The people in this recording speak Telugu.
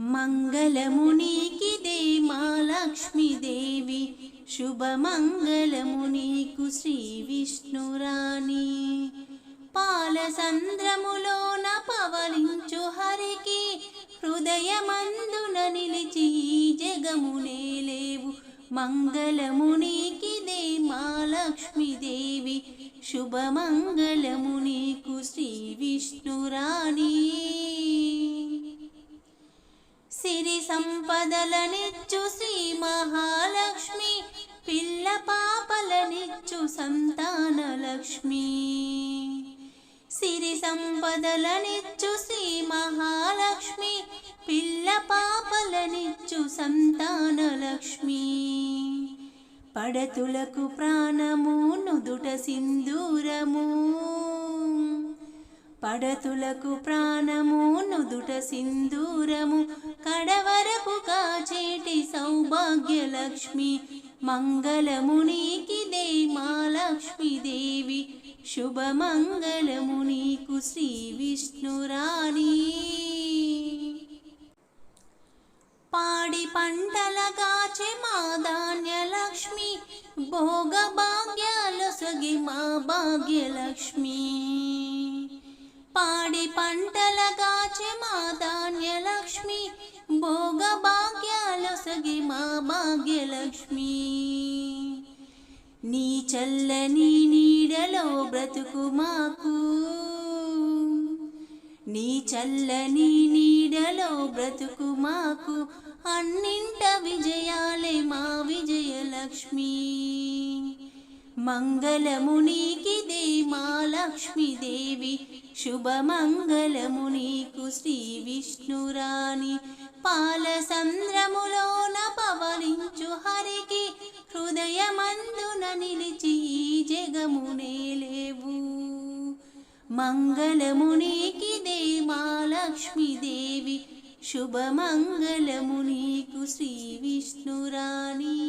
మంగళమునికిదే మా లక్ష్మీదేవి శుభమంగళము నీకు శ్రీ విష్ణురాణి. పాలసంద్రములోన పవలించు హరికి హృదయమందున నిలిచి జగమునే లేవు. మంగళమునికిదే మా లక్ష్మీదేవి శుభ నీకు శ్రీ సిరి సంపదలనిచ్చు శ్రీ మహాలక్ష్మి పిల్ల పాపలనిచ్చు సంతాన లక్ష్మి సిరి సంపదలనిచ్చు శ్రీ మహాలక్ష్మి పిల్ల పాపలనిచ్చు సంతాన లక్ష్మి పడతులకు ప్రాణము నుదుట పడతులకు ప్రాణము నుదుట సింధూరము. కడవరకు కాచేటి సౌభాగ్య లక్ష్మి మంగళము నీకిదే మా లక్ష్మీదేవి శుభమంగళము నీకు శ్రీ విష్ణురాణి. పాడి పంటల గాచె మా ధాన్య లక్ష్మి భోగ భాగ్యాలు సగి మా భాగ్యలక్ష్మి. పాడి పంటల గాచె మా ధాన్యలక్ష్మి భోగ భాగ్యాలు సగి మా భాగ్యలక్ష్మి. నీ చల్లని నీడలో బ్రతుకు మాకు నీ చల్లని నీడలో బ్రతుకు మాకు అన్నింట విజయాలే మా విజయలక్ష్మి. మంగళము నీకిదే మా లక్ష్మీదేవి శుభమంగళము నీకు శ్రీ విష్ణురాణి. పాల సంద్రములోన పవలించు హరికి హృదయమందున నిలిచి ఈ జగమునే లేవు. మంగళము నీకిదే మా లక్ష్మీదేవి శుభమంగళము నీకు శ్రీ విష్ణురాణి.